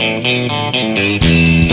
ค่ะ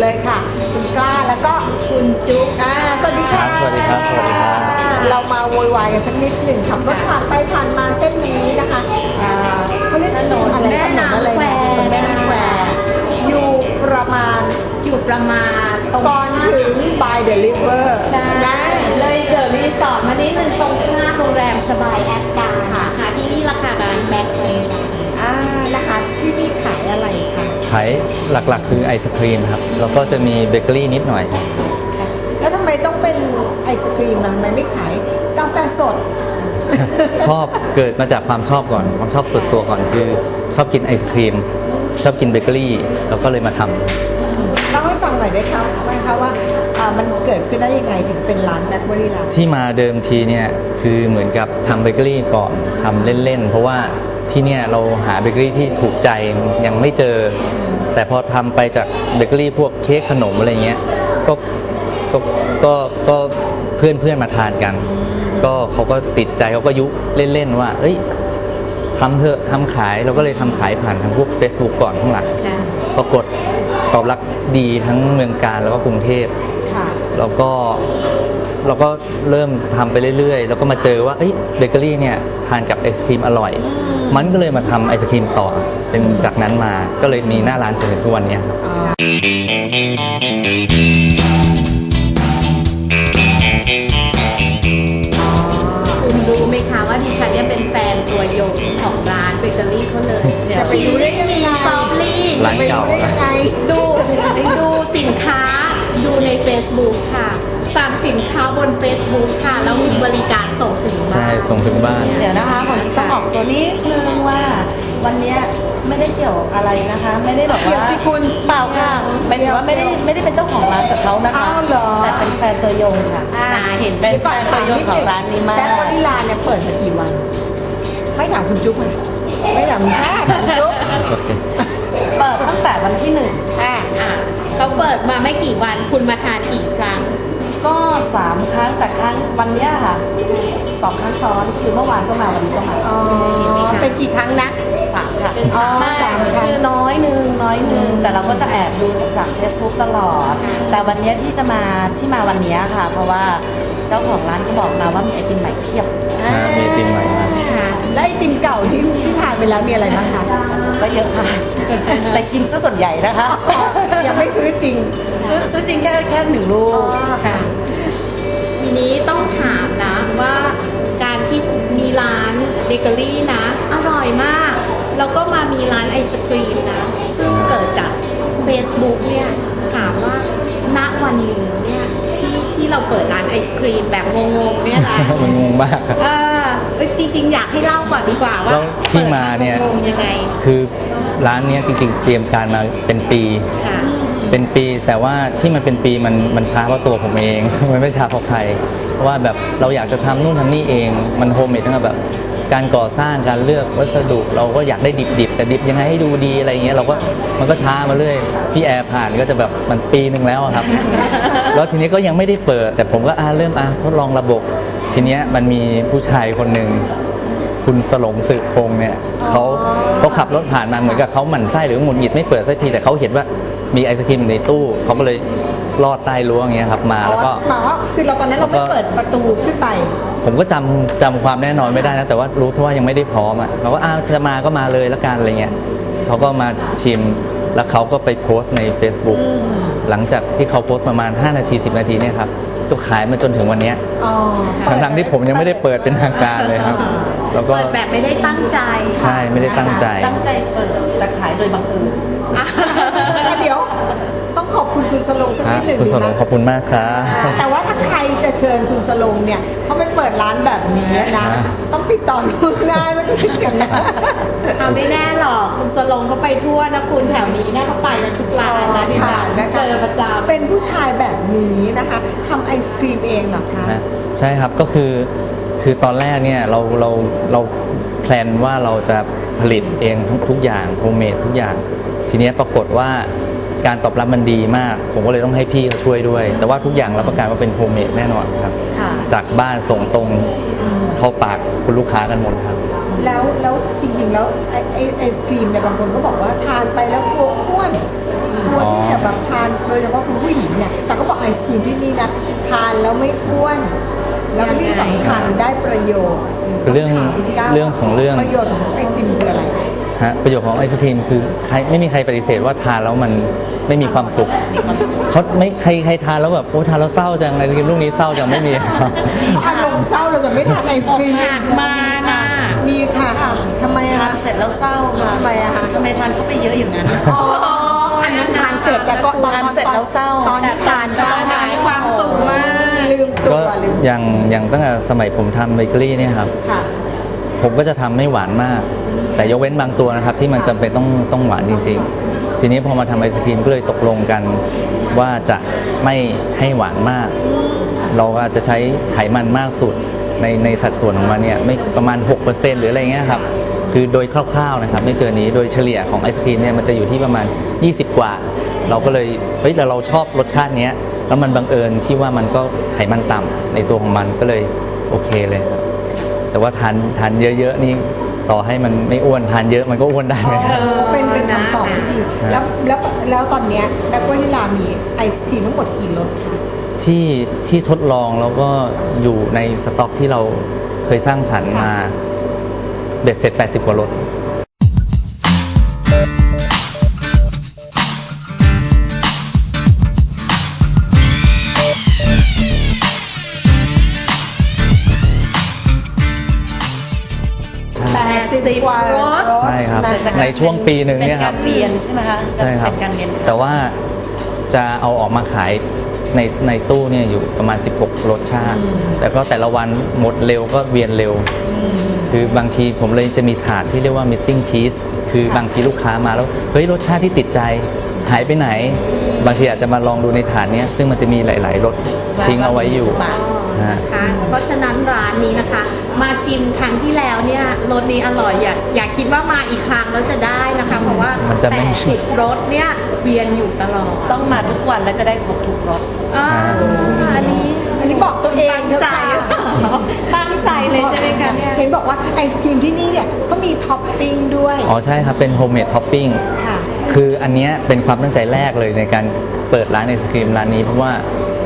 เลยค่ะ คุณกล้าแล้วก็คุณจุ๊กอ่าสวัสดีค่ะสวัสดีครับสวัสดีครับเรามาโวยวายกันสักนิดหนึ่งขับรถผ่านไปผ่านมาเส้นนี้นะคะอ่าเขาเรียกถนนอะไรแม่ถนนน้ำอะไรแควนะถนนแม่น้ำแควอยู่ประมาณอยู่ประมาณตรงก่อนถึง by the river ใช่นะเลยเดอะรีสอร์ทมานิดนึงตรงข้ามโรงแรมสบายแอปดาค่ะค่ะ ที่นี่ราคาร้านแบล็กวานิลาอ่านะคะที่นี่ขายอะไรคะ ขายหลักๆ คือไอศครีมครับ แล้วก็จะมีเบเกอรี่นิดหน่อยครับแล้วทำไมต้องเป็นไอศครีมนะทำไมไม่ขายกาแฟสด ชอบเกิดมาจากความชอบก่อน ความชอบส่วนตัวก่อนคือชอบกินไอศครีม ชอบกินเบเกอรี่ แล้วก็เลยมาทำเล่าให้ฟังหน่อยได้ครับไหมคะว่าอ่ามันเกิดขึ้นได้ยังไงถึงเป็นร้านแบล็คเบอรี่ร้านที่มาเดิมทีเนี่ยคือเหมือนกับทำเบเกอรี่ก่อนทำเล่นๆ เพราะว่า ที่เนี่ยเราหาเบเกอรี่ที่ถูกใจยังไม่เจอ แต่พอทำไปจากเบเกอรี่พวกเค้กขนมอะไรเงี้ยก็ก็ก็ก็เพื่อนเพื่อนๆมาทานกัน ก็เขาก็ติดใจเขาก็ยุเล่นๆว่า เอ้ยทำเถอะทำขายเราก็เลยทำขายผ่านทางพวก Facebook ก่อนข้างหลังปรากฏตอบรับดีทั้งเมืองการแล้วก็กรุงเทพค่ะแล้วก็ เราก็เริ่มทำไปเรื่อยๆ แล้วก็มาเจอว่าเอ้ยเบเกอรี่เนี่ยทานกับไอศครีมอร่อย มันก็เลยมาทำไอศครีมต่อเป็นจากนั้นมาก็เลยมีหน้าร้านจนถึงทุกวันเนี้ยครับ วันเนี้ยไม่ได้เกี่ยวอะไรนะคะ ไม่ได้แบบเกี่ยวว่าสิคุณเปล่าค่ะหมายถึงว่าไม่ได้ไม่ได้เป็นเจ้าของร้านกับเขานะคะ อ้าวเหรอ แต่เป็นแฟนตัวยงค่ะ อ่าเห็นเป็นดี๋ยวก่อนแฟนตัวยงของร้านนี้มาก แบล็คเบอรี่ร้านเนี่ยเปิดมากี่วัน ไม่ถามคุณจุ๊บมันไม่ถามคุณจุ๊บคุณจุ๊บโอเคเปิดตั้งแต่วันที่หนึ่งอ่า อะเขาเปิดมาไม่กี่วันคุณมาทานกี่ครั้ง ก็สาม ครั้งแต่ครั้งวันเนี้ยค่ะสองครั้งซ้อนคือเมื่อวานก็มาวันนี้ก็มาอ๋อเป็นกี่ครั้งนะ สามค่ะเป็นสามไม่สามครั้ง คือน้อยหนึ่งน้อยหนึ่งแต่เราก็จะแอบดูจาก Facebook ตลอด แต่วันเนี้ยที่จะมาที่มาวันเนี้ยค่ะ เพราะว่าเจ้าของร้านก็บอกมาว่ามีไอติมใหม่เพียบ อ่ามีไอติมใหม่มาอ่าแล้วไอติมเก่าที่ที่ทานไปแล้วมีอะไรบ้างคะก็เยอะค่ะ แต่ชิมซะส่วนใหญ่นะคะ ยังไม่ซื้อจริง ซื้อซื้อจริงแค่แค่หนึ่งลูก ค่ะ ทีนี้ต้องถามนะว่าการที่มีร้านเบเกอรี่นะ อร่อยมาก แล้วก็มามีร้านไอศครีมนะ ซึ่งเกิดจาก Facebook เนี่ยถามว่าณวันนี้เนี่ยที่ที่เราเปิดร้านไอศครีมแบบงงๆเนี่ยนะ มันงงมากครับ เออเอ้ยจริง ๆ อยากให้เล่าก่อนดีกว่าว่าแล้วที่มาเนี่ย ปิดงงๆยังไง คือร้านเนี้ยจริงๆ เตรียมการมาเป็นปี ค่ะ เป็นปีแต่ว่าที่มันเป็นปีมันมันช้าเพราะตัวผมเอง มันไม่ช้าเพราะใครเพราะว่าแบบเราอยากจะทำนู่นทำนี่เองมันโฮมเมดตั้งแต่แบบการก่อสร้างการเลือกวัสดุ เราก็อยากได้ดิบๆแต่ดิบยังไงให้ดูดีอะไรเงี้ยเราก็มันก็ช้ามาเรื่อยพี่แอร์ผ่านก็จะแบบมันปีหนึ่งแล้วครับ แล้วทีนี้ก็ยังไม่ได้เปิด แต่ผมก็อ่าเริ่มอะทดลองระบบ ทีเนี้ยมันมีผู้ชายคนหนึ่งคุณสลงสืบพงเนี่ยเขาเขาขับรถผ่านมาเหมือนกับเขาหมั่นไส้หรือหงุดหงิดไม่เปิดสักทีแต่เขาเห็นว่า มีไอศครีมอยู่ในตู้เขาก็เลยลอดใต้รั้วอย่างเงี้ยครับมาแล้วก็ หมายว่าคือเราตอนนั้นเราไม่แล้วก็เปิดประตูขึ้นไป ผมก็จำจำความแน่นอนไม่ได้นะ แต่ว่ารู้แค่ว่ายังไม่ได้พร้อมอะเราก็อ้าวจะมาก็มาเลยละกันอะไรเงี้ยเขาก็มาชิมแล้วเขาก็ไปโพสต์ใน Facebook หลังจากที่เขาโพสต์ประมาณ 5 นาที 10 นาทีเนี่ยครับก็ขายมาจนถึงวันเนี้ยอ๋อทั้งๆที่ผมยังไม่ได้เปิดเป็นทางการเลยครับ แล้วก็ เปิดแบบไม่ได้ตั้งใจใช่ไม่ได้ตั้งใจ ตั้งใจเปิดแต่ขายโดยบังเอิญ สโลงสักครันิบดหนึ่งคุณดีสไหนมงขอบคุณมากครับอ่าแต่ว่าถ้าใครจะเชิญคุณสโลงเนี่ยเขาไปเปิดร้านแบบนี้นะอ่าต้องติดต่อล่วงหน้าสักนิดหนึ่งนะทำไม่แน่หรอกคุณสลงเขาไปทั่วนะคุณแถวนี้นะเขาไปกันทุกร้านนะที่ร้านนะคะเจอประจำเป็นผู้ชายแบบนี้นะคะทำไอศครีมเองเหรอคะนะใช่ครับก็คือคือตอนแรกเนี่ยเราเราเราแพลนว่าเราจะผลิตเองทุกทุกอย่างโฮมเมดทุกอย่าง ทีเนี้ยปรากฏว่า การตอบรับมันดีมาก ผมก็เลยต้องให้พี่เขาช่วยด้วย แต่ว่าทุกอย่างรับประกันว่าเป็นโฮมเมดแน่นอนครับ ค่ะ จากบ้านส่งตรงเข้าปากคุณลูกค้ากันหมดครับ แล้วแล้วจริงๆ แล้วไอไอไอศครีมเนี่ยบางคนก็บอกว่าทานไปแล้วกลัวอ้วนกลัวที่จะแบบทานโดยเฉพาะคุณผู้หญิงเนี่ยแต่ก็บอกไอศครีมที่นี่นะทานแล้วไม่อ้วน แล้วก็ที่สำคัญได้ประโยชน์คือเรื่องถามคุณก้าวเรื่องของเรื่อง ประโยชน์ของไอติมคืออะไร ฮะประโยชน์ของไอศครีมคือใครไม่มีใครปฏิเสธว่าทานแล้วมันไม่มีความสุขเขาไม่ใครใครทานแล้วแบบโอ้ทานแล้วเศร้าจังไอศครีมลูกนี้เศร้าจังไม่มีครับอารมณ์เศร้าเลยกับไม่ทานไอศครีมอกหักมาน่ะมีค่ะทำไมอะทานคะเสร็จแล้วเศร้าค่ะทำไมอะคะทำไมทานเข้าไปเยอะอย่างนั้นอ๋ออันนั้นทานเสร็จแต่ก็ตอนทานตอนเสร็จแล้วเศร้าตอนที่ทานเศร้าไหมมีความสุขมากลืมตัก็วลืมอย่างอย่างตั้งแต่สมัยผมทำเบเกอรี่เนี่ยครับค่ะผมก็จะทำไม่หวานมาก แต่ยกเว้นบางตัวนะครับ ที่มันจำเป็นต้องต้องหวานจริง ๆ ทีนี้พอมาทำไอศครีมก็เลยตกลงกันว่าจะไม่ให้หวานมาก เราก็จะใช้ไขมันมากสุดในในสัดส่วนของมันเนี่ยไม่ประมาณ 6%หรืออะไรเงี้ยครับคือโดยคร่าวๆนะครับ ไม่เกินนี้โดยเฉลี่ยของไอศครีมเนี่ยมันจะอยู่ที่ประมาณ 20 กว่า เราก็เลยเฮ้ยแต่เราชอบรสชาติเนี้ยแล้วมันบังเอิญที่ว่ามันก็ไขมันต่ำในตัวของมันก็เลยโอเคเลยครับแต่ว่าทานทานเยอะๆนี่ ต่อให้มันไม่อ้วนทานเยอะมันก็อ้วนได้ไหมครับเป็นเป็นคำตอบที่ดีครับแล้วแล้วแล้วตอนเนี้ยแบล็กวานิลามีไอศครีมทั้งหมดกี่รสคะ ที่ที่ทดลองแล้วก็อยู่ในสต็อกที่เราเคยสร้างสรรค์มาเบ็ดเสร็จ 80 กว่ารถ ว่ารสใช่ครับนะะในช่วงปีหนึ่งเนี่ยเป็นคการับรเวียนใช่ไหมคะจะใช่ครับ เป็นการเวียนแต่ว่าจะเอาออกมาขายในในตู้เนี่ยอยู่ประมาณ 16 รสชาติ แต่ก็แต่ละวันหมดเร็วก็เวียนเร็ว คือบางทีผมเลยจะมีถาดที่เรียกว่า missing piece คือบางทีลูกค้ามาแล้ว เฮ้ย รสชาติที่ติดใจ หายไปไหน บางทีอาจจะมาลองดูในถาดเนี้ยซึ่งมันจะมีหลาย ๆรสทิ้งเอาไว้อยู่นะฮะ นะคะ เพราะฉะนั้นร้านนี้นะคะ มาชิมครั้งที่แล้วเนี่ยรสนี้อร่อยอย่าอย่าคิดว่ามาอีกครั้งแล้วจะได้นะคะ เพราะว่ามันจะไม่ แปดสิบรสเนี่ยเวียนอยู่ตลอดต้องมาทุกวันแล้วจะได้ครบทุกรส อ่าอันนี้อันนี้บอกตัวเองตั้งเถอะใจค่ะตั้งใจเลยใช่ไหมคะเนี่ย เห็นบอกว่าไอศครีมที่นี่เนี่ยก็มีท็อปปิ้งด้วยอ๋อใช่ครับ เป็นโฮมเมดท็อปปิ้ง ค่ะ คืออันเนี้ยเป็นความตั้งใจแรกเลยในการเปิดร้านไอศครีมร้านนี้เพราะว่า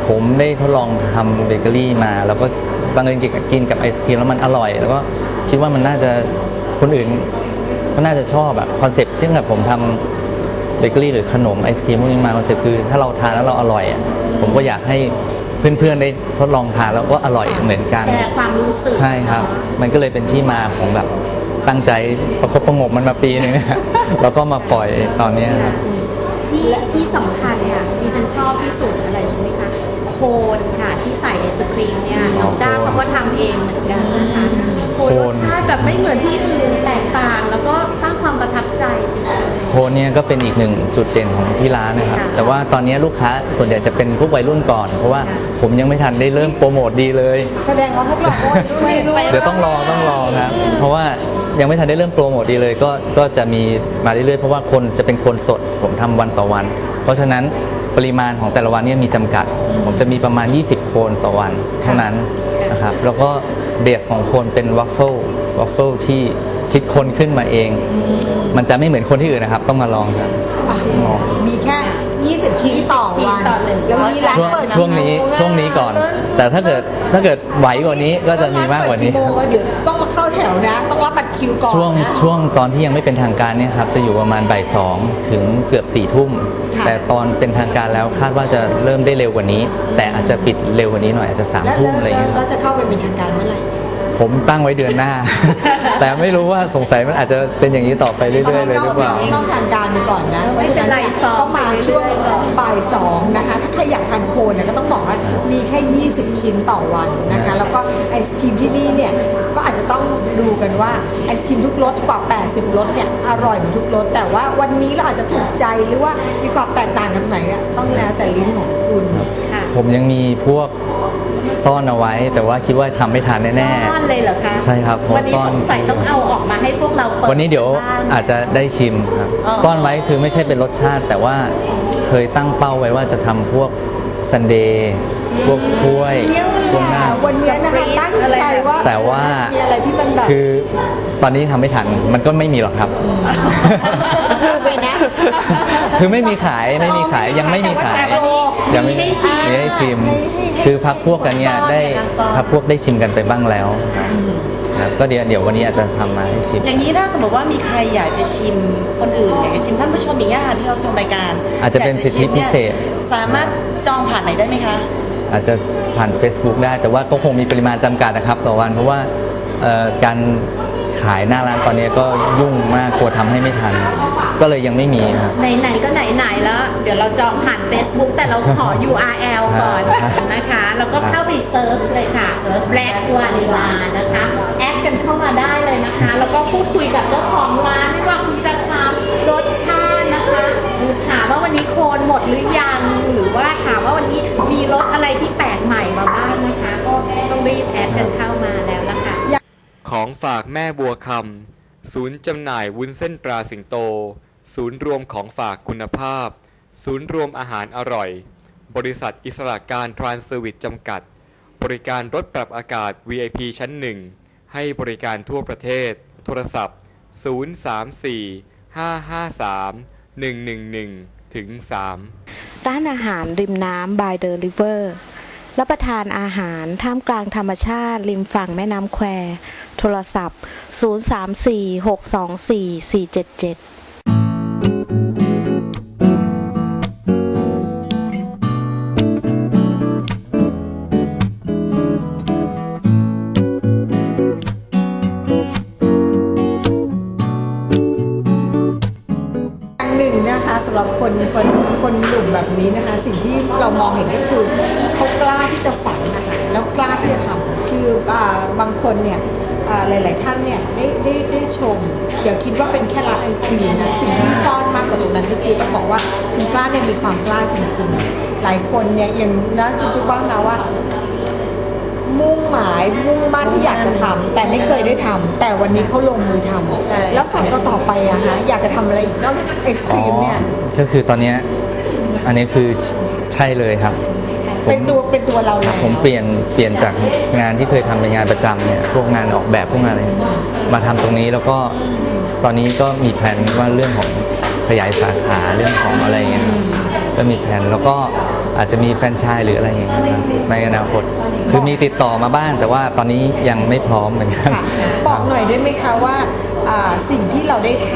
ผมได้ทดลองทำเบเกอรี่มาแล้วก็บังเอิญกินกับไอศครีมแล้วมันอร่อย แล้วก็คิดว่ามันน่าจะคนอื่นก็น่าจะชอบแบบคอนเซ็ปต์ที่แบบผมทำเบเกอรี่หรือขนมไอศครีมพวกนี้มาคอนเซ็ปต์คือถ้าเราทานแล้วเราอร่อยอะผมก็อยากให้เพื่อนๆได้ทดลองทานแล้วก็อร่อยเหมือนกันแชร์ความรู้สึกใช่ครับ มันก็เลยเป็นที่มาของแบบตั้งใจประคบประหงมมันมาปีหนึงแล้วก็มาปล่อยตอนเนี้ยครับที่ที่สำคัญเนี่ย คนค่ะที่ใส่ไอศครีมเนี่ยน้องก้าเขาก็ทำเองเหมือนกันนะคะโอ้รสชาติแบบไม่เหมือนที่อื่นแตกต่าง แล้วก็สร้างความประทับใจจริง โคนเนี่ยก็เป็นอีกหนึ่งจุดเด่นของที่ร้านนะครับ ค่ะแต่ว่าตอนนี้ลูกค้าส่วนใหญ่จะเป็นพวกวัยรุ่นก่อน เพราะว่าผมยังไม่ทันได้เริ่มโปรโมทดีเลย แสดงว่าพวกเราก็วัยรุ่นด้วยเดี๋ยวต้องรอต้องรอครับ เพราะว่ายังไม่ทันได้เริ่มโปรโมทดีเลย ก็ก็จะมีมาเรื่อยๆ เพราะว่าคนจะเป็นคนสดผมทำวันต่อวัน เพราะฉะนั้น ปริมาณของแต่ละวันเนี่ยมีจำกัด ผมจะมีประมาณ 20 โคนต่อวันเท่านั้นนะครับแล้วก็เบสของโคนเป็นวัฟเฟิลวัฟเฟิลที่คิดคนขึ้นมาเอง มันจะไม่เหมือนคนที่อื่นนะครับ ต้องมาลองครับอะมีแค่ 20 ชิ้นต่อวันต่อหนึ่งแล้วมีร้านช่วงเปิดช่วงนี้กี่โมงะช่วงนี้ก่อนเริ่มแต่ถ้าเกิดถ้าเกิดไหวกว่านี้ก็จะมีมากกว่านี้ร้เปิดโมงะเดี๋ยวต้องมาเข้าแถวนะ ต้องรับบัตรคิวก่อนช่วงนะช่วงตอนที่ยังไม่เป็นทางการเนี่ยครับจะอยู่ประมาณบ่ายสองถึงเกือบสี่ทุ่มค่ะแต่ตอนเป็นทางการแล้วคาดว่าจะเริ่มได้เร็วกว่านี้ แต่อาจจะปิดเร็วกว่านี้หน่อยอาจจะสามแล้วทุ่มอะไรอย่างเงี้ยเราจะเข้าไปเป็นทางการเมื่อไหร่ ผมตั้งไว้เดือนหน้า แต่ไม่รู้ว่าสงสัยมันอาจจะเป็นอย่างนี้ต่อไปเรื่อยๆเลยหรือเปล่า ต้องทางการไปก่อนนะไม่เป็นไรพาะฉะซ้อมก็มาช่วงไปเรื่อยๆก่อนบ่ายสองนะคะ ถ้าใครอยากทานโคนเนี่ยก็ต้องบอกว่ามีแค่ 20 ชิ้นต่อวันนะคะ แล้วก็ไอศครีมที่นี่เนี่ยก็อาจจะต้องดูกันว่าไอศครีมทุกรสกว่า 80รสเนี่ยอร่อยเหมือนทุกรสแต่ว่าวันนี้เราอาจจะถูกใจหรือว่ามีความแตกต่างกันไหนเนี่ยต้องแล้วแต่ลิ้นของคุณค่ะผมยังมีพวก ซ่อนเอาไว้ แต่ว่าคิดว่าทำไม่ทันแน่ ซ่อนเลยเหรอคะใช่ครับเพราะวันนี้ซ่อน สงสัยต้องเอาออกมาให้พวกเราเปิดๆ วันนี้เดี๋ยวบ้าง อาจจะได้ชิมครับอ๋อ ซ่อนไว้คือไม่ใช่เป็นรสชาติ แต่ว่าเคยตั้งเป้าไว้ว่าจะทำพวกซันเดย์ พวกถ้วยเนี่ยพวกแหหละน้า วันนี้นะคะตั้งใจว่าแต่ว่ามีอะไรที่มันแบบคือตอนนี้ทำไม่ทันมันก็ไม่มีหรอกครับพูดไปนะ คือไม่มีขายไม่มีขายยังไม่มีขาย แต่ว่ายังไม่มีให้ชิม มีให้ชิมให้ให้ให้คือพักพวกกันเนี่ยซ่อนได้ไงนะซ่อนพักพวกได้ชิมกันไปบ้างแล้วครับก็เดี๋ยวเดี๋ยววันนี้อาจจะทำมาให้ชิม อย่างนี้ถ้าสมมติว่ามีใครอยากจะชิมคนอื่น อยากจะชิมท่านผู้ชมอย่างเงี้ยค่ะที่เราชมรายการอาจจะเป็นสิทธิพิเศษ อยากจะชิมนี่ยสามารถจองผ่านไหนได้ไหมคะ อาจจะผ่าน Facebook ได้ แต่ว่าก็คงมีปริมาณจำกัดนะครับ ต่อวันเพราะว่าเอ่อการขายหน้าร้านตอนนี้ก็ยุ่งมากกลัวทำให้ไม่ทัน ก็เลยยังไม่มีครับไหนๆก็ไหนๆแล้ว เดี๋ยวเราจองผ่าน Facebook แต่เราขอ URL ก่อนครับนะคะ แล้วก็เข้าไปเซิร์ชเลยค่ะ Black Vanilla นะคะแอดกันเข้ามาได้เลยนะคะ แล้วก็พูดคุยกับเจ้าของร้านไม่ว่าคุณจะทำรสชาตินะคะหรือถามว่าวันนี้โคนหมดหรือยัง ของฝากแม่บัวคำ ศูนย์จำหน่ายวุ้นเส้นตราสิงโต ศูนย์รวมของฝากคุณภาพ ศูนย์รวมอาหารอร่อย บริษัทอิสระการทรานเซอร์วิสจำกัด บริการรถปรับอากาศ VIP ชั้นหนึ่ง ให้บริการทั่วประเทศ โทรศัพท์ 034 553 111 ถึง 3 ร้านอาหารริมน้ำ by the river รั รับประทานอาหารท่ามกลางธรรมชาติ ริมฝั่งแม่น้ำแคว โทรศัพท์ 034 624 477อย่างหนึ่งนะคะสำหรับคนคนคนหนุ่มแบบนี้นะคะ สิ่งที่เรามองเห็นก็คือ คนเนี่ยอ่าหลาย ๆ ท่านเนี่ยได้ได้ได้ชมเดี๋ยวคิดว่าเป็นแค่ร้านไอศครีมนะสิ่งที่ซ่อนมากกว่าตรงนั้นก็คือต้องบอกว่าคุณกล้าเนี่ยมีความกล้าจริง ๆ หลายคนเนี่ยยังนะคุณจุ๊บว่านะว่า มุ่งหมายมุ่งมั่นที่อยากจะทำแต่ไม่เคยได้ทำแต่วันนี้เขาลงมือทำใช่แล้วฝันก็ต่อไปอะฮะอยากจะทำอะไรอีกนอกจากไอศครีมเนี่ยก็คือตอนเนี้ยอันนี้คือใช่เลยครับผม เป็นตัวเป็นตัวเราแล้วผมเปลี่ยนเปลี่ยนจากงานที่เคยทำเป็นงานประจำเนี่ยพวกงานออกแบบพวกงานอะไรมาทำตรงนี้แล้วก็ตอนนี้ก็มีแผนว่าเรื่องของขยายสาขาเรื่องของอะไรอย่างเงี้ยครับก็มีแผนแล้วก็อาจจะมีแฟรนไชส์หรืออะไรอย่างเงี้ยครับในอนาคตคือมีติดต่อมาบ้าง แต่ว่าตอนนี้ยังไม่พร้อมเหมือนกัน ค่ะบอกหน่อยได้ไหมคะว่าอ่าสิ่งที่เราได้ท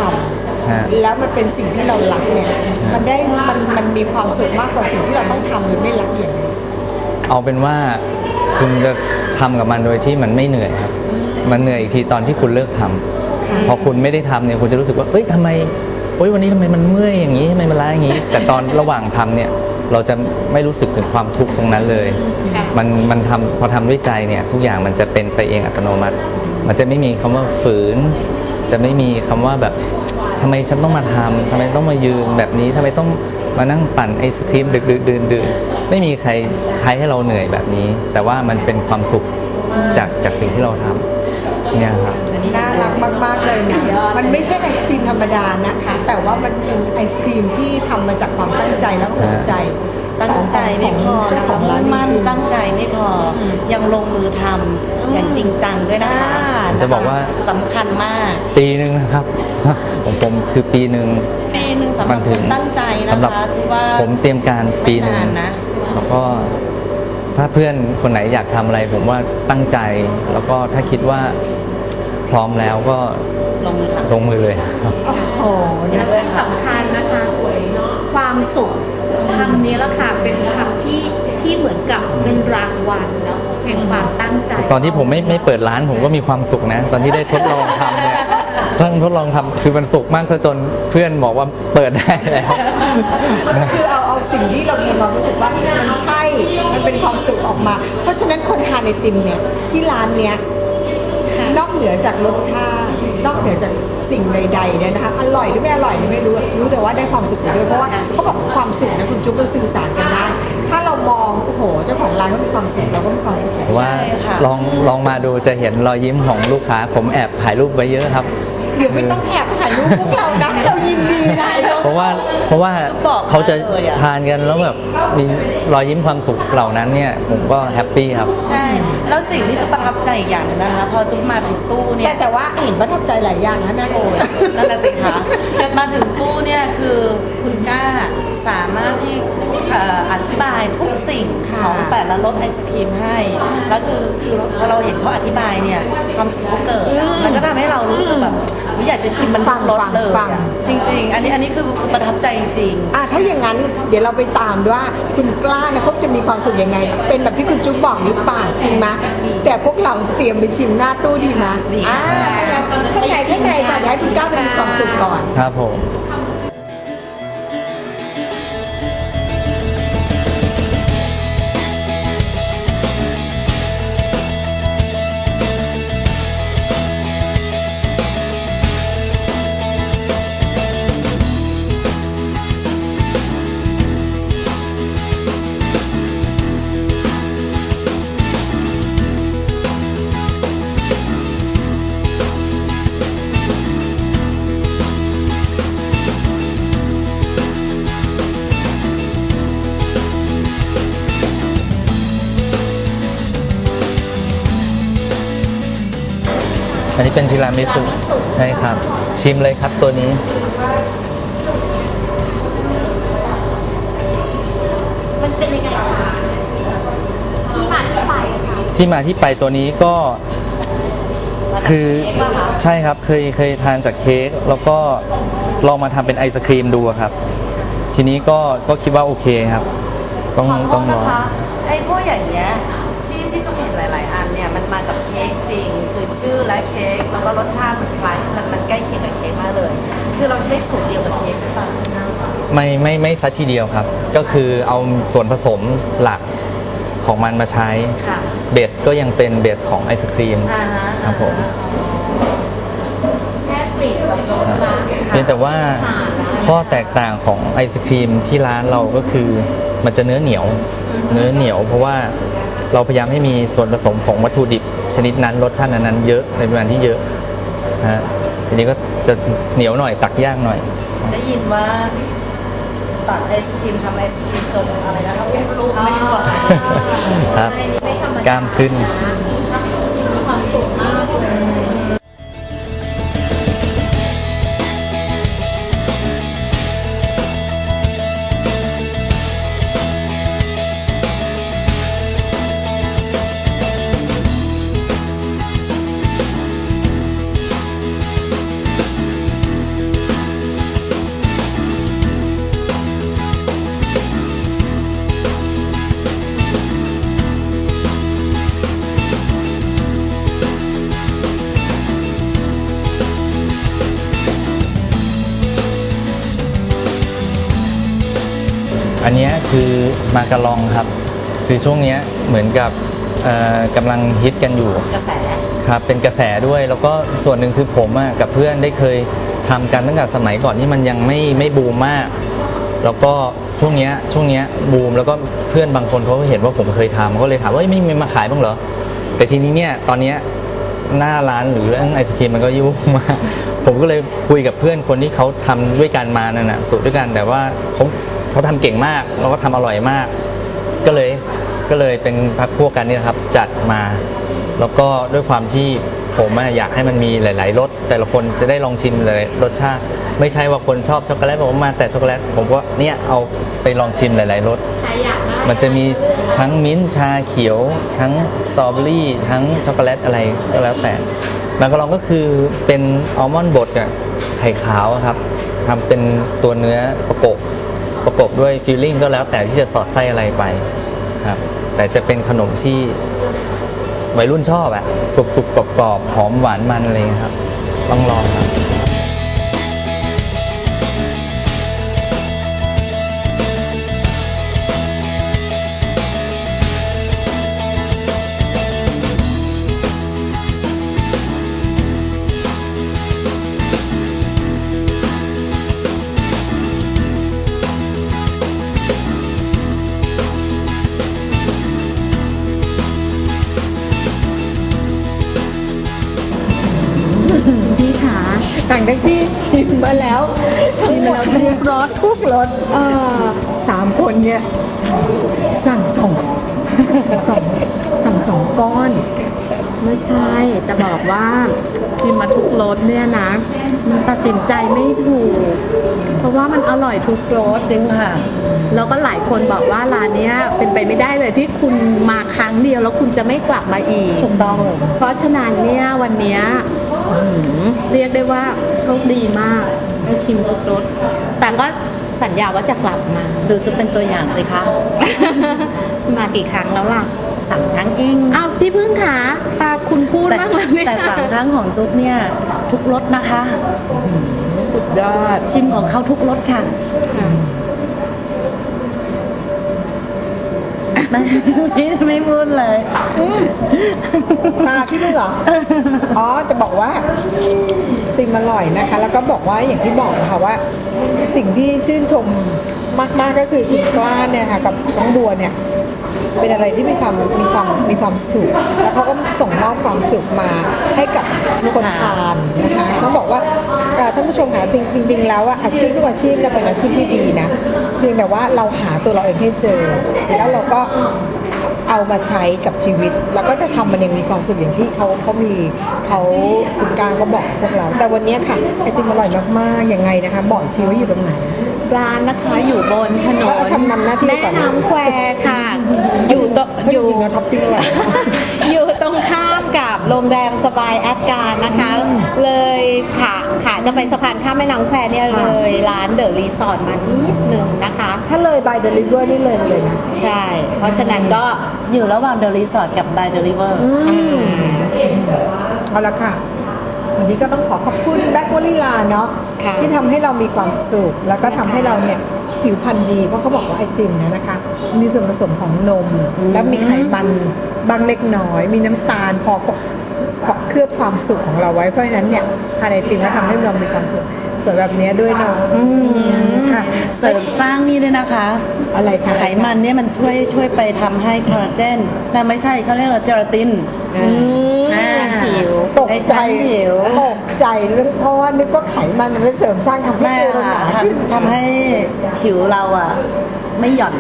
ฮะำแล้วมันเป็นสิ่งที่เรารักเนี่ยมันได้มันมันมีความสุขมากกว่าสิ่งที่เราต้องทำหรือไม่รักอย่างไร เอาเป็นว่าคุณจะทำกับมันโดยที่มันไม่เหนื่อยครับ มันเหนื่อยอีกทีตอนที่คุณเลิกทำพอคุณไม่ได้ทำเนี่ยคุณจะรู้สึกว่าเอ้ยทำไมเอ้ยวันนี้ทำไมมันเมื่อยอย่างนี้ทำไมมันล้าอย่างนี้ แต่ตอนระหว่างทำเนี่ยเราจะไม่รู้สึกถึงความทุกข์ตรงนั้นเลยค่ะมันมันทำพอทำด้วยใจเนี่ยทุกอย่างมันจะเป็นไปเองอัตโนมัติ มันจะไม่มีคำว่าฝืน จะไม่มีคำว่าแบบทำไมฉันต้องมาทำทำไมต้องมายืนแบบนี้ทำไมต้อง มานั่งปั่นไอศครีมดึกดึกดื่นดื่นไม่มีใครใช้ให้เราเหนื่อยแบบนี้ แต่ว่ามันเป็นความสุขจากจากสิ่งที่เราทำเนี่ยครับน่ารักมากๆเลยนะมันไม่ใช่ไอศครีมธรรมดานะคะ แต่ว่ามันเป็นไอศครีมที่ทำมาจากความตั้งใจแล้วก็หัวใจตั้งใจไม่พอเจ้านะขคะองร้านมุ่งมั่นจริงๆตั้งใจไม่พออยังลงมือทำ อย่างจริงจังด้วยนะคะอ่าจะบอกว่า สำคัญมาก ปีหนึ่งนะครับ ของผมคือปีหนึ่ง ปีหนึ่งสำหมัรับนคถึนงตั้งใจนะสำหรับ คะถือว่าผมเตรียมการปีหนึ่ง ไม่นานนะ แล้วก็ถ้าเพื่อนคนไหนอยากทำอะไร ผมว่าตั้งใจ แล้วก็ถ้าคิดว่าพร้อมแล้วก็ลงมือทำ ลงมือเลยโอ้โหและที่สำคัญนะคะความสุขคำนี้แล้วค่ะเป็นคำที่ ที่เหมือนกับเป็นรางวัลเนาะแห่งความตั้งใจตอนที่ผมไม่ไม่เปิดร้านผมก็มีความสุขนะ ตอนที่ได้ทดลองทำเนี่ยเพิ่งทดลองทำคือมันสุขมากซะจนเพื่อนบอกว่าเปิดได้แล้วมันก็คือเอาเอาสิ่งที่เรามีความรู้สึกว่ามันใช่ มันเป็นความสุขออกมา เพราะฉะนั้นคนทานไอติมเนี่ยที่ร้านเนี้ยนอกเหนือจากรสชาติ นอกเหนือจากสิ่งใดๆเนี่ยนะคะอร่อยหรือไม่อร่อยนี่ไม่รู้รู้แต่ว่าได้ความสุขไปด้วยเพราะว่าเขาบอกความสุขนะคุณจุ๊บมันสื่อสารกันได้ถ้าเรา มองโอ้โหเจ้าของร้านเขามีความสุขเราก็มีความสุขแบบว่าใช่ค่ะ ลองลองมาดูจะเห็นรอยยิ้มของลูกค้า ผมแอบถ่ายรูปไว้เยอะครับ เดี๋ยวไม่ต้องแอบถ่ายรูปพวกเรานะเรายินดีนะไอ้น้องเพราะว่าเพราะว่าบอกเขาจะเลยอะ ทานกันแล้วแบบมีรอยยิ้มความสุขเหล่านั้นเนี่ยผมก็แฮปปี้ครับ ใช่ แล้วสิ่งที่จะประทับใจอีกอย่างหนึงนะคะ พอจุ๊บมาถึงตู้เนี่แต่ยแต่ว่าเห็นประทับใจหลายอย่างนะนะโอ้ยนั่นแหละสิคะมาถึงตู้เนี่ยคือคุณกล้าสามารถที่เอ่ออธิบายทุกสิ่งค่ะของแต่ละรสไอศครีมให้ แล้วคือคือพอเราเห็นเขาอธิบายเนี่ยความสุขก็เกิด มันก็ทำให้เรารู้สึกแบบอยากจะชิมมันทุกรสเลยฟังอะจริง ๆ อันนี้อันนี้คือคือประทับใจจริงอะถ้าอย่างนั้นเดี๋ยวเราไปตามด้วยว่าคุณกล้านะเขาจะมีความสุขยังไง เป็นแบบที่คุณจุ๊บบอกหรือเปล่าจริงไหมแต่พวกเราเตรียมไปชิมหน้าตู้ดีนะดีอ่าข้างในข้างในค่ะเดี๋ยวให้คุณกล้าไปมีความสุขก่อนครับผม อันนี้เป็นทีรามิสุใช่ครับ ชิมเลยครับตัวนี้ มันเป็นยังไงคะที่มาที่ไปค่ะที่มาที่ไปตัวนี้ก็ๆคือเค้กป่ะคะใช่ครับเคยเคยทานจากเค้กแล้วก็ลองมาทำเป็นไอศครีมดูอะครับ ทีนี้ก็ก็คิดว่าโอเคครับ ต้องขอโทต้อษงลนะองคะไอ้พวกอย่างเงี้ย อชื่อและเค้กแล้วก็รสชาติมันคล้ายมันมันใกล้เคียงกับเค้กมากเลย คือเราใช้สูตรเดียวกับเค้กหรือเปล่าไม่ไม่ไม่ซัดทีเดียวครับ ก็คือเอาส่วนผสมหลักของมันมาใช้ค่ะเบสก็ยังเป็นเบสของไอศครีมอ่าฮะครับผมแค่กลิ่นกับรสนะเพียงแต่ว่าข้อแตกต่างของไอศครีมที่ร้านเราก็คือมันจะเนื้อเหนียว เนื้อเหนียวเพราะว่า เราพยายามให้มีส่วนผสมของวัตถุดิบชนิดนั้นรสชาตินั้นๆเยอะในปริมาณที่เยอะนะฮะทีนี้ก็จะเหนียวหน่อยตักยากหน่อย ได้ยินว่าตัดไอศครีมทำไอศครีมจนอะไรนะคะเป็นลูกไม่กว่าครับอันนี้ไม่ธรรมดากล้ามขึ้น มาการองครับ คือช่วงเนี้ยเหมือนกับเอ่อกำลังฮิตกันอยู่กระแสครับเป็นกระแสด้วยแล้วก็ส่วนหนึ่งคือผมอะกับเพื่อนได้เคยทำกันตั้งแต่สมัยก่อนที่มันยังไม่ไม่บูมมาก แล้วก็ช่วงเนี้ยช่วงเนี้ยบูมแล้วก็เพื่อนบางคนเขาก็เห็นว่าผมเคยทำก็เลยถามว่าเอ้ยไม่มีมาขายบ้างเหรอแต่ทีนี้เนี่ยตอนเนี้ยหน้าร้านหรือเรื่องไอศครีมมันก็ยุ่งมาก ผมก็เลยคุยกับเพื่อนคนที่เขาทำด้วยกันมานั่นน่ะสูตรด้วยกันแต่ว่าเขา เขาทำเก่งมากแล้วก็ทำอร่อยมาก ก็เลยก็เลยเป็นพักพวกกันเนี่ยครับจัดมา แล้วก็ด้วยความที่ผมอะอยากให้มันมีหลาย ๆรสแต่ละคนจะได้ลองชิมหลายๆรสชาติ ไม่ใช่ว่าคนชอบช็อกโกแลตบอกว่ามาแต่ช็อกโกแลตผมก็เนี่ยเอาไปลองชิมหลาย ๆรสใครอยากได้มันจะมีทั้งมิ้นท์ชาเขียว ทั้งสตรอเบอรี่ทั้งช็อกโกแลตอะไรก็แล้วแต่แมกกะลองก็คือเป็นอัลมอนด์บดกับไข่ขาวอะครับทำเป็นตัวเนื้อประกบ ประกบด้วยฟิลลิ่งก็แล้วแต่ที่จะสอดไส้อะไรไปครับแต่จะเป็นขนมที่วัยรุ่นชอบอะกรุบกรุบกรอบกรอบหอมหวานมันอะไรอย่างเงี้ยครับ ต้องลองครับ ก้อน ไม่ใช่จะบอกว่าชิมมาทุกรสเนี่ยนะ มันตัดสินใจไม่ถูก เพราะว่ามันอร่อยทุกรสจริงค่ะ แล้วก็หลายคนบอกว่าร้านเนี้ยเป็นไปไม่ได้เลยที่คุณมาครั้งเดียวแล้วคุณจะไม่กลับมาอีก ถูกต้อง เพราะฉะนั้นเนี่ยวันเนี้ยอื้อหือเรียกได้ว่าโชคดีมากได้ชิมทุกรสแต่ก็สัญญาว่าจะกลับมา ดูจะเป็นตัวอย่างสิคะ มากี่ครั้งแล้วล่ะ สามครั้งเองอ้าวพี่พึ่งขาตาคุณพูดแต่มากเลยเนี่ยแต่สามครั้งของจุ๊บเนี่ยทุกรสนะคะสุดยอดชิมของเขาทุกรสค่ะ ไม่ไม่ไม่พูดเลยตาที่ไม่เหรอ อ๋อ จะบอกว่าติมอร่อยนะคะ แล้วก็บอกว่าอย่างที่บอกนะคะว่า สิ่งที่ชื่นชมมาก ๆ ก็คือคุณกล้าเนี่ยค่ะกับน้องบัวเนี่ย เป็นอะไรที่มีความมีความมีความสุข แล้วเขาก็ส่งมอบความสุขมาให้กับคนทานนะคะต้องบอกว่า ท่านผู้ชมค่ะจริงจริงๆแล้วว่าอาชีพทุกอาชีพเนี่ยเป็นอาชีพที่ดีนะเพียงแต่ว่าเราหาตัวเราเองให้เจอ แล้วเราก็เอามาใช้กับชีวิต แล้วก็จะทำมันยังมีความสุขอย่างที่เขาเขามีเขาคุณการก็บอกพวกเรา แต่วันนี้ค่ะไอติมอร่อยมากๆยังไงนะคะบอกอีกทีว่าอยู่ตรงไหนร้านนะคะอยู่บนถนนทำนำหน้าที่แม่ก่อนนะน้ำแควค่ะ อยู่ตรงเพราะอจยู่ริงๆแล้วท็อปปิ้งอร่อยอยู่ตรงข้าม กับโรงแรมสบายแอดการ์นะคะ เลยค่ะค่ะจะไปสะพานข้ามแม่น้ำแควเนี่ยเลยร้านเดอะรีสอร์ทมานิดนึงนะคะ ถ้าเลยบายเดลิเวอร์นี่เลยมาเลยนะใช่ เพราะฉะนั้นก็อยู่ระหว่างเดลิสอร์ทกับบายเดลิเวอร์เอาละค่ะ วันนี้ก็ต้องขอขอบคุณแบ็กวอลลี่ลาเนาะค่ะ ที่ทำให้เรามีความสุข แล้วก็ทำให้เราเนี่ยผิวพรรณดี เพราะเขาบอกว่าไอติมเนี่ยนะคะ มีส่วนผสมของนม แล้วมีไขมันบางเล็กน้อย มีน้ำตาลพอเคลือบความสุขของเราไว้ เพราะฉะนั้นเนี่ยทานไอติมแล้วทำให้เรามีความสุขสวยแบบนี้ด้วยเนาะค่ะเสริมสร้างนี่ด้วยนะคะ อะไรคะ ไขมันเนี่ยมันช่วยช่วยไปทำให้คอลลาเจนแต่ไม่ใช่เขาเรียกว่าเจลาตินอ่าอ่า ผิวตกใจในชั้นผิวตกใจเรื่องเพราะว่านึกว่าไขมันมันไปเสริมสร้างทำให้ไม่ตัวเราหค่ะนาขึ้นทำทำให้ผิวเราอะไม่หย่อน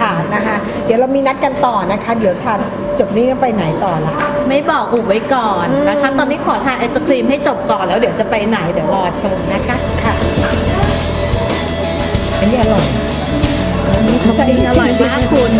ค่ะนะคะ เดี๋ยวเรามีนัดกันต่อนะคะ เดี๋ยวทานจบนี้ก็ไปไหนต่อละไม่บอกอุบไว้ก่อนนะคะ ตอนนี้ขอทานไอศครีมให้จบก่อนแล้วเดี๋ยวจะไปไหนเดี๋ยวรอชมนะคะค่ะอันนี้อร่อยจริงอร่อยมากคุณ